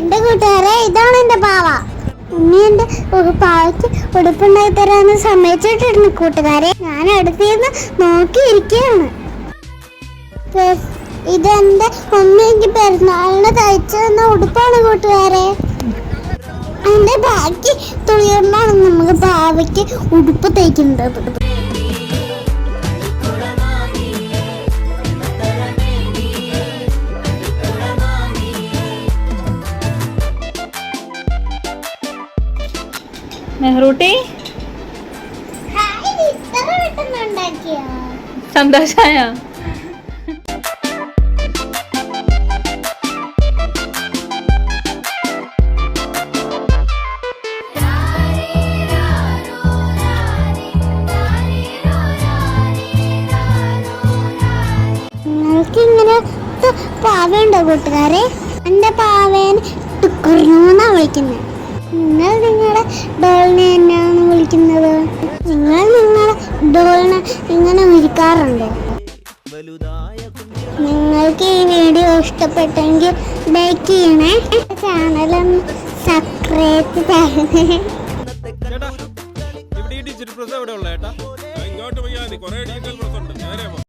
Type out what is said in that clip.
എന്റെ കൂട്ടുകാരെ ഇതാണ് എന്റെ പാവ. ഉമ്മി എന്റെ ഒരു പാവയ്ക്ക് ഉടുപ്പുണ്ടാക്കി തരാന്ന് സമ്മതിച്ചിട്ടിരുന്നു കൂട്ടുകാരെ. ഞാൻ അടുത്തിരുന്ന് നോക്കിയിരിക്കുകയാണ്. ഇത് എന്റെ ഉമ്മ എനിക്ക് പെരുന്നാളിന് തയ്ച്ചു തന്ന ഉടുപ്പാണ് കൂട്ടുകാരെ. എന്റെ ബാക്കി തുണികൊണ്ടാണ് നമുക്ക് പാവയ്ക്ക് ഉടുപ്പ് തയ്ക്കുന്നത്. നിങ്ങൾക്ക് ഇങ്ങനെ പാവയുണ്ടോ കൂട്ടുകാരെ? എന്റെ പാവേനെ ടുക്കുറൂന്നാ വിളിക്കുന്നത് നിങ്ങൾ നിങ്ങളുടെ ഡോളിനെ എന്നാണ് വിളിക്കുന്നത്? നിങ്ങൾ നിങ്ങളുടെ ഡോളിനെ ഇങ്ങനെ വിളിക്കാറുണ്ടോ? നിങ്ങൾക്ക് ഈ വീഡിയോ ഇഷ്ടപ്പെട്ടെങ്കിൽ ലൈക്ക് ചെയ്യണേ. ചാനലൊന്ന് സബ്സ്ക്രൈബ് ചെയ്യണേ. ഇങ്ങോട്ട് പോയാൽ കുറെ ഡിജിറ്റൽ പ്രസ് ഉണ്ട്. നേരെ.